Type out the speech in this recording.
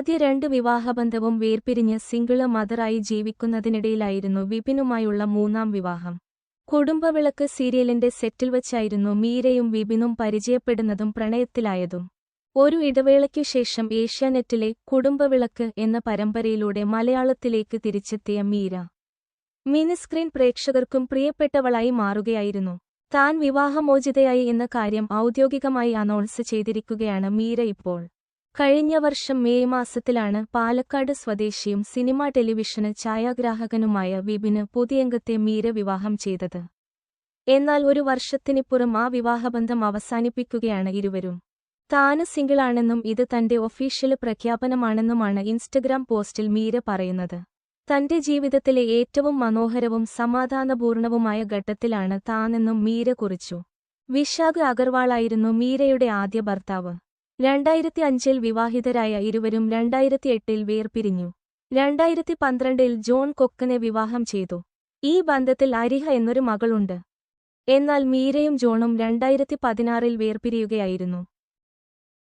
ആദ്യ രണ്ട് വിവാഹബന്ധവും വേർപിരിഞ്ഞ് സിംഗിൾ മദറായി ജീവിക്കുന്നതിനിടയിലായിരുന്നു വിപിനുമായുള്ള മൂന്നാം വിവാഹം. കുടുംബവിളക്ക് സീരിയലിന്റെ സെറ്റിൽ വച്ചായിരുന്നു മീരയും വിപിനും പരിചയപ്പെടുന്നതും പ്രണയത്തിലായതും. ഒരു ഇടവേളയ്ക്കു ശേഷം ഏഷ്യാനെറ്റിലെ കുടുംബവിളക്ക് എന്ന പരമ്പരയിലൂടെ മലയാളത്തിലേക്ക് തിരിച്ചെത്തിയ മീര. മിനിസ്ക്രീൻ പ്രേക്ഷകർക്കും പ്രിയപ്പെട്ടവളായി മാറുകയായിരുന്നു. താൻ വിവാഹമോചിതയായി എന്ന കാര്യം ഔദ്യോഗികമായി അനൗൺസ് ചെയ്തിരിക്കുകയാണ് മീര ഇപ്പോൾ. കഴിഞ്ഞ വർഷം മെയ് മാസത്തിലാണ് പാലക്കാട് സ്വദേശിയും സിനിമ ടെലിവിഷന് ഛായാഗ്രാഹകനുമായ വിപിന് പുതിയംഗത്തെ മീര വിവാഹം ചെയ്തത്. എന്നാൽ ഒരു വർഷത്തിനിപ്പുറം ആ വിവാഹബന്ധം അവസാനിപ്പിക്കുകയാണ് ഇരുവരും. താന് സിംഗിളാണെന്നും ഇത് തന്റെ ഒഫീഷ്യൽ പ്രഖ്യാപനമാണെന്നുമാണ് ഇൻസ്റ്റഗ്രാം പോസ്റ്റിൽ മീര പറയുന്നത്. തന്റെ ജീവിതത്തിലെ ഏറ്റവും മനോഹരവും സമാധാനപൂർണവുമായ ഘട്ടത്തിലാണ് താനെന്നും മീര കുറിച്ചു. വിശാഖ് അഗർവാളായിരുന്നു മീരയുടെ ആദ്യ ഭർത്താവ്. രണ്ടായിരത്തി അഞ്ചിൽ വിവാഹിതരായ ഇരുവരും രണ്ടായിരത്തി എട്ടിൽ വേർപിരിഞ്ഞു. രണ്ടായിരത്തി പന്ത്രണ്ടിൽ ജോൺ കൊക്കനെ വിവാഹം ചെയ്തു. ഈ ബന്ധത്തിൽ അരിഹ എന്നൊരു മകളുണ്ട്. എന്നാൽ മീരയും ജോണും രണ്ടായിരത്തി പതിനാറിൽ വേർപിരിയുകയായിരുന്നു.